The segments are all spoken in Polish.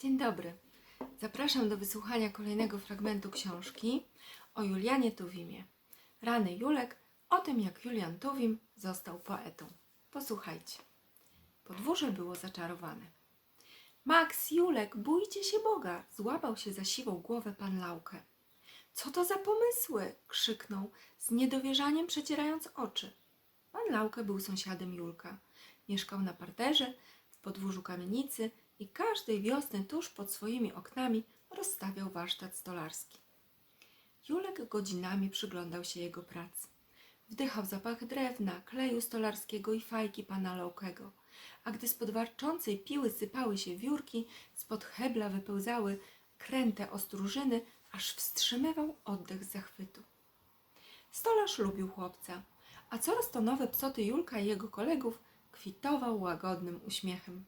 Dzień dobry. Zapraszam do wysłuchania kolejnego fragmentu książki o Julianie Tuwimie. Rany Julek o tym, jak Julian Tuwim został poetą. Posłuchajcie. Podwórze było zaczarowane. Max, Julek, bójcie się Boga! Złapał się za siwą głowę pan Laukę. Co to za pomysły? krzyknął, z niedowierzaniem przecierając oczy. Pan Laukę był sąsiadem Julka. Mieszkał na parterze, w podwórzu kamienicy i każdej wiosny tuż pod swoimi oknami rozstawiał warsztat stolarski. Julek godzinami przyglądał się jego pracy. Wdychał zapach drewna, kleju stolarskiego i fajki pana Laukego, a gdy spod warczącej piły sypały się wiórki, spod hebla wypełzały kręte ostróżyny, aż wstrzymywał oddech z zachwytu. Stolarz lubił chłopca, a coraz to nowe psoty Julka i jego kolegów kwitował łagodnym uśmiechem.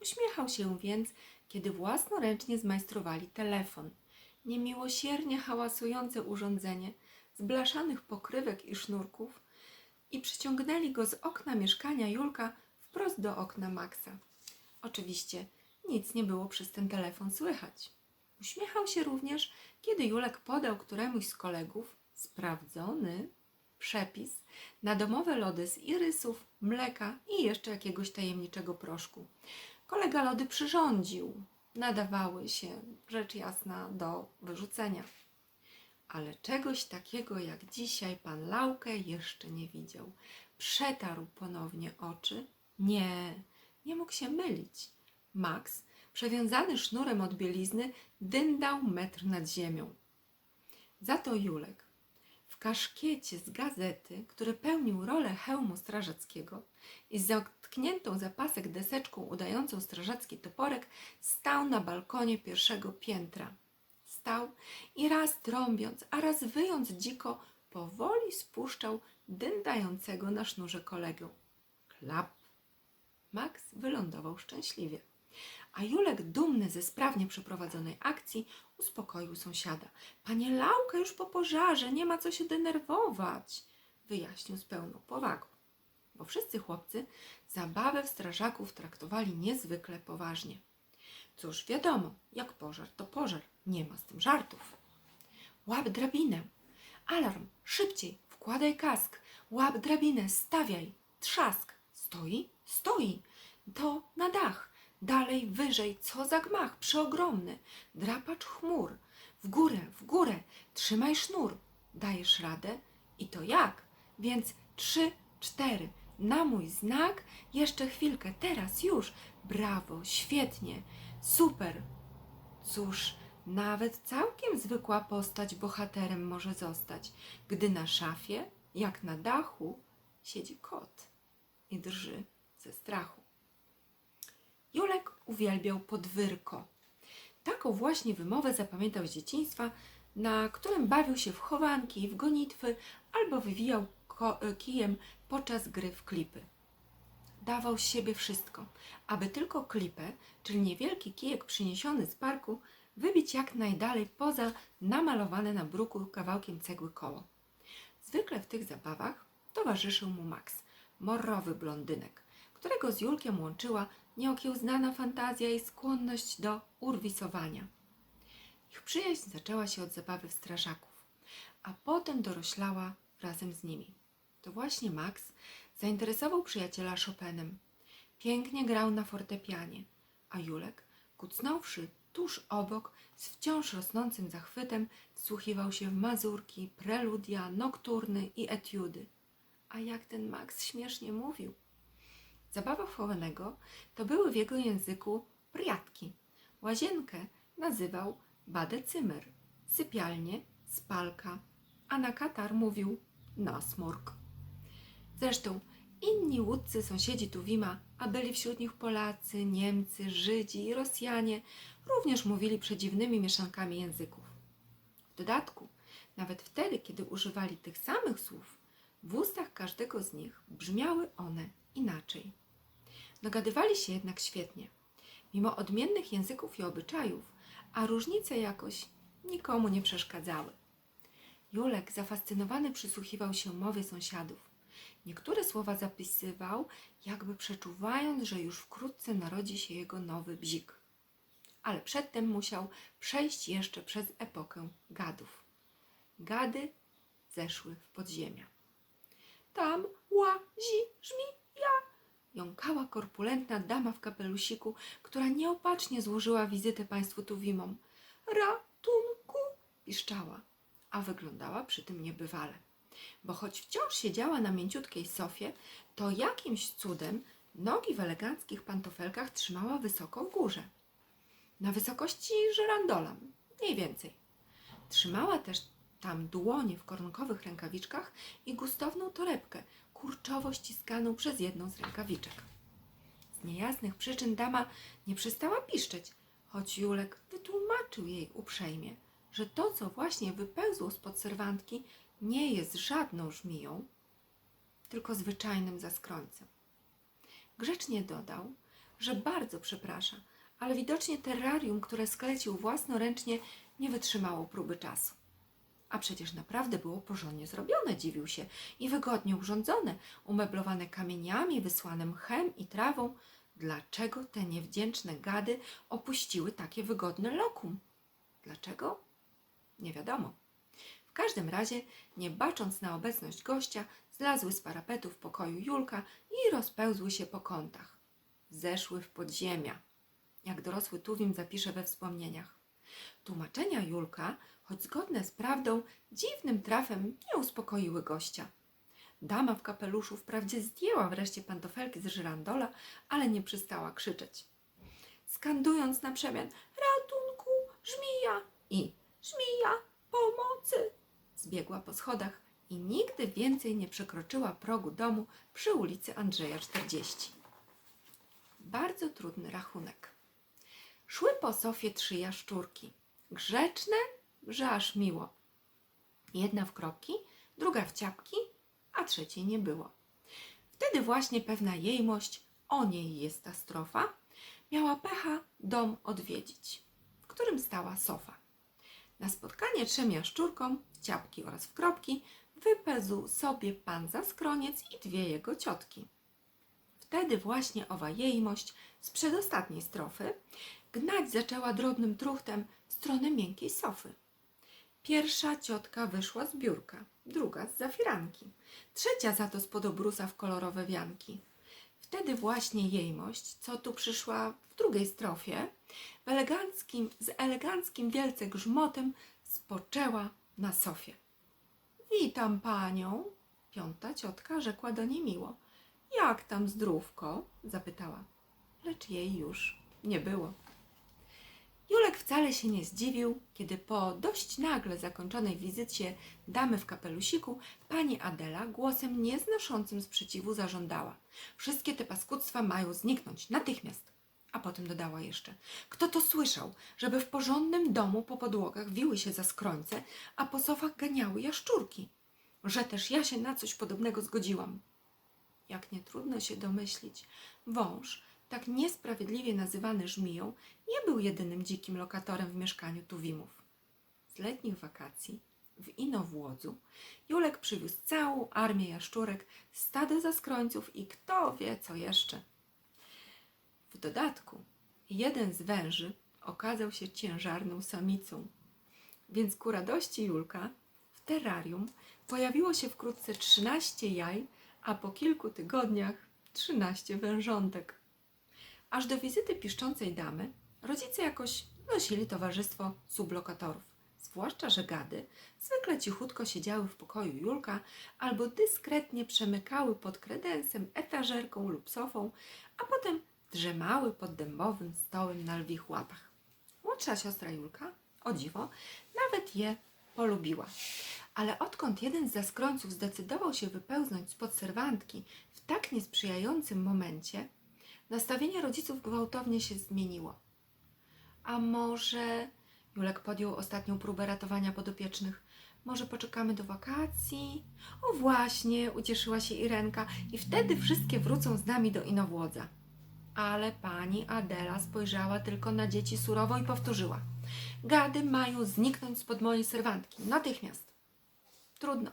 Uśmiechał się więc, kiedy własnoręcznie zmajstrowali telefon. Niemiłosiernie hałasujące urządzenie z blaszanych pokrywek i sznurków i przyciągnęli go z okna mieszkania Julka wprost do okna Maxa. Oczywiście nic nie było przez ten telefon słychać. Uśmiechał się również, kiedy Julek podał któremuś z kolegów sprawdzony przepis na domowe lody z irysów, mleka i jeszcze jakiegoś tajemniczego proszku. Kolega lody przyrządził. Nadawały się, rzecz jasna, do wyrzucenia. Ale czegoś takiego jak dzisiaj pan Laukę jeszcze nie widział. Przetarł ponownie oczy. Nie, nie mógł się mylić. Max, przewiązany sznurem od bielizny, dyndał metr nad ziemią. Za to Julek, w kaszkiecie z gazety, który pełnił rolę hełmu strażackiego i z zatkniętą za pasek deseczką udającą strażacki toporek, stał na balkonie pierwszego piętra. Stał i raz trąbiąc, a raz wyjąc dziko, powoli spuszczał dyndającego na sznurze kolegę. Klap! Max wylądował szczęśliwie. A Julek, dumny ze sprawnie przeprowadzonej akcji, uspokoił sąsiada. Panie Lauka, już po pożarze, nie ma co się denerwować, wyjaśnił z pełną powagą. Bo wszyscy chłopcy zabawę w strażaków traktowali niezwykle poważnie. Cóż, wiadomo, jak pożar, to pożar, nie ma z tym żartów. Łap drabinę. Alarm, szybciej, wkładaj kask. Łap drabinę, stawiaj. Trzask. Stoi? Stoi. To na dach. Dalej, wyżej, co za gmach, przeogromny. Drapacz chmur. W górę, w górę. Trzymaj sznur. Dajesz radę? I to jak? Więc trzy, cztery. Na mój znak. Jeszcze chwilkę. Teraz już. Brawo, świetnie. Super. Cóż, nawet całkiem zwykła postać bohaterem może zostać, gdy na szafie, jak na dachu, siedzi kot i drży ze strachu. Julek uwielbiał podwyrko. Taką właśnie wymowę zapamiętał z dzieciństwa, na którym bawił się w chowanki, w gonitwy albo wywijał kijem podczas gry w klipy. Dawał z siebie wszystko, aby tylko klipę, czyli niewielki kijek przyniesiony z parku, wybić jak najdalej poza namalowane na bruku kawałkiem cegły koło. Zwykle w tych zabawach towarzyszył mu Max, morrowy blondynek, którego z Julkiem łączyła nieokiełznana fantazja i skłonność do urwisowania. Ich przyjaźń zaczęła się od zabawy w strażaków, a potem doroślała razem z nimi. To właśnie Max zainteresował przyjaciela Chopinem. Pięknie grał na fortepianie, a Julek, kucnąwszy tuż obok, z wciąż rosnącym zachwytem wsłuchiwał się w mazurki, preludia, nokturny i etiudy. A jak ten Max śmiesznie mówił! Zabawa chowanego to były w jego języku priatki. Łazienkę nazywał badecymer, sypialnię spalka, a na katar mówił nasmork. Zresztą inni łódcy sąsiedzi Tuwima, a byli wśród nich Polacy, Niemcy, Żydzi i Rosjanie, również mówili przedziwnymi mieszankami języków. W dodatku, nawet wtedy, kiedy używali tych samych słów, w ustach każdego z nich brzmiały one inaczej. Dogadywali się jednak świetnie, mimo odmiennych języków i obyczajów, a różnice jakoś nikomu nie przeszkadzały. Julek zafascynowany przysłuchiwał się mowie sąsiadów. Niektóre słowa zapisywał, jakby przeczuwając, że już wkrótce narodzi się jego nowy bzik. ale przedtem musiał przejść jeszcze przez epokę gadów. Gady zeszły w podziemia. Tam łazi żmija, jąkała korpulentna dama w kapelusiku, która nieopatrznie złożyła wizytę państwu Tuwimom. Ratunku! piszczała, a wyglądała przy tym niebywale. Bo choć wciąż siedziała na mięciutkiej sofie, to jakimś cudem nogi w eleganckich pantofelkach trzymała wysoko w górze. Na wysokości żyrandola, mniej więcej. Trzymała też tam dłonie w koronkowych rękawiczkach i gustowną torebkę, kurczowo ściskaną przez jedną z rękawiczek. Z niejasnych przyczyn dama nie przestała piszczeć, choć Julek wytłumaczył jej uprzejmie, że to, co właśnie wypełzło spod serwantki, nie jest żadną żmiją, tylko zwyczajnym zaskrońcem. Grzecznie dodał, że bardzo przeprasza, ale widocznie terrarium, które sklecił własnoręcznie, nie wytrzymało próby czasu. A przecież naprawdę było porządnie zrobione, dziwił się, i wygodnie urządzone, umeblowane kamieniami, wysłane mchem i trawą. Dlaczego te niewdzięczne gady opuściły takie wygodne lokum? Dlaczego? Nie wiadomo. W każdym razie, nie bacząc na obecność gościa, zlazły z parapetu w pokoju Julka i rozpełzły się po kątach. Zeszły w podziemia, jak dorosły Tuwim zapisze we wspomnieniach. Tłumaczenia Julka, choć zgodne z prawdą, dziwnym trafem nie uspokoiły gościa. Dama w kapeluszu wprawdzie zdjęła wreszcie pantofelki z żyrandola, ale nie przestała krzyczeć. Skandując na przemian ratunku, żmija i żmija, pomocy, zbiegła po schodach i nigdy więcej nie przekroczyła progu domu przy ulicy Andrzeja 40. Bardzo trudny rachunek. Szły po sofie trzy jaszczurki. Grzeczne, że aż miło. Jedna w kropki, druga w ciapki, a trzeciej nie było. Wtedy właśnie pewna jejmość, o niej jest ta strofa, miała pecha dom odwiedzić, w którym stała sofa. Na spotkanie trzem jaszczurkom, ciapki oraz w kropki, wypełzł sobie pan za skroniec i dwie jego ciotki. Wtedy właśnie owa jejmość z przedostatniej strofy gnać zaczęła drobnym truchtem w stronę miękkiej sofy. Pierwsza ciotka wyszła z biurka, druga z zafiranki, trzecia za to spod obrusa w kolorowe wianki. Wtedy właśnie jejmość, co tu przyszła w drugiej strofie, w eleganckim, z eleganckim wielce grzmotem spoczęła na sofie. Witam panią, piąta ciotka rzekła do niej miło. Jak tam zdrówko? zapytała. Lecz jej już nie było. Julek wcale się nie zdziwił, kiedy po dość nagle zakończonej wizycie damy w kapelusiku pani Adela głosem nieznoszącym sprzeciwu zażądała. Wszystkie te paskudztwa mają zniknąć natychmiast. A potem dodała jeszcze, kto to słyszał, żeby w porządnym domu po podłogach wiły się zaskrońce, a po sofach ganiały jaszczurki. Że też ja się na coś podobnego zgodziłam. Jak nie trudno się domyślić, wąż, tak niesprawiedliwie nazywany żmiją, nie był jedynym dzikim lokatorem w mieszkaniu Tuwimów. Z letnich wakacji w Inowłodzu Julek przywiózł całą armię jaszczurek, stado zaskrońców i kto wie co jeszcze. W dodatku jeden z węży okazał się ciężarną samicą, więc ku radości Julka w terrarium pojawiło się wkrótce 13 jaj, a po kilku tygodniach 13 wężątek. Aż do wizyty piszczącej damy rodzice jakoś nosili towarzystwo sublokatorów. Zwłaszcza, że gady zwykle cichutko siedziały w pokoju Julka albo dyskretnie przemykały pod kredensem, etażerką lub sofą, a potem drzemały pod dębowym stołem na lwich łapach. Młodsza siostra Julka, o dziwo, nawet je polubiła. Ale odkąd jeden z zaskrońców zdecydował się wypełznąć spod serwantki w tak niesprzyjającym momencie, nastawienie rodziców gwałtownie się zmieniło. A może Julek podjął ostatnią próbę ratowania podopiecznych. Może poczekamy do wakacji? O właśnie, ucieszyła się Irenka i wtedy wszystkie wrócą z nami do Inowłodza. Ale pani Adela spojrzała tylko na dzieci surowo i powtórzyła. Gady mają zniknąć spod mojej serwantki. Natychmiast. Trudno.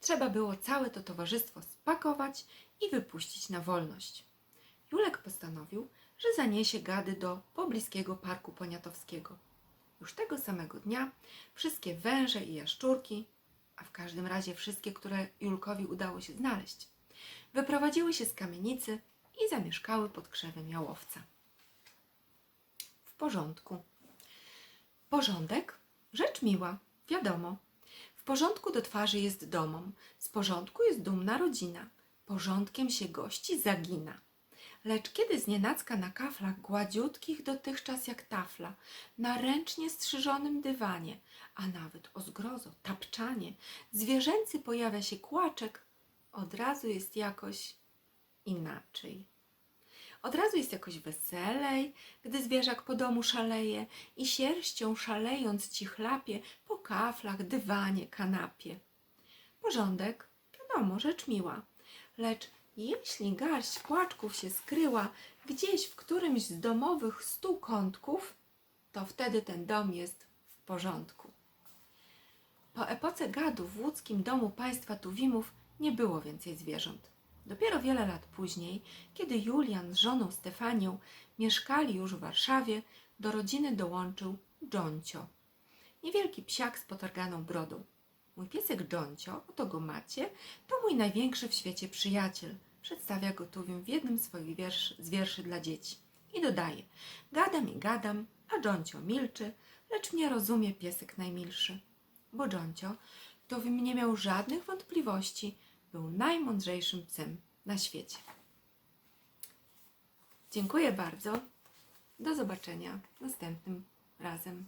Trzeba było całe to towarzystwo spakować i wypuścić na wolność. Julek postanowił, że zaniesie gady do pobliskiego parku poniatowskiego. Już tego samego dnia wszystkie węże i jaszczurki, a w każdym razie wszystkie, które Julkowi udało się znaleźć, wyprowadziły się z kamienicy i zamieszkały pod krzewem jałowca. W porządku. Porządek? Rzecz miła, wiadomo. W porządku do twarzy jest domom, z porządku jest dumna rodzina, porządkiem się gości zagina. Lecz kiedy znienacka na kaflach gładziutkich dotychczas jak tafla, na ręcznie strzyżonym dywanie, a nawet o zgrozo, tapczanie, zwierzęcy pojawia się kłaczek, od razu jest jakoś inaczej. Od razu jest jakoś weselej, gdy zwierzak po domu szaleje i sierścią szalejąc ci chlapie po kaflach, dywanie, kanapie. Porządek, wiadomo, rzecz miła, lecz jeśli garść płaczków się skryła gdzieś w którymś z domowych stu kątków, to wtedy ten dom jest w porządku. Po epoce gadów w łódzkim domu państwa Tuwimów nie było więcej zwierząt. Dopiero wiele lat później, kiedy Julian z żoną Stefanią mieszkali już w Warszawie, do rodziny dołączył Dżoncio. Niewielki psiak z potarganą brodą. Mój piesek Dżoncio, oto go macie, to mój największy w świecie przyjaciel. Przedstawia go w jednym z swoich wiersz, z wierszy dla dzieci. I dodaje, gadam i gadam, a Dżoncio milczy, lecz mnie rozumie piesek najmilszy. Bo Dżoncio Tuwim nie miał żadnych wątpliwości, był najmądrzejszym psem na świecie. Dziękuję bardzo. Do zobaczenia następnym razem.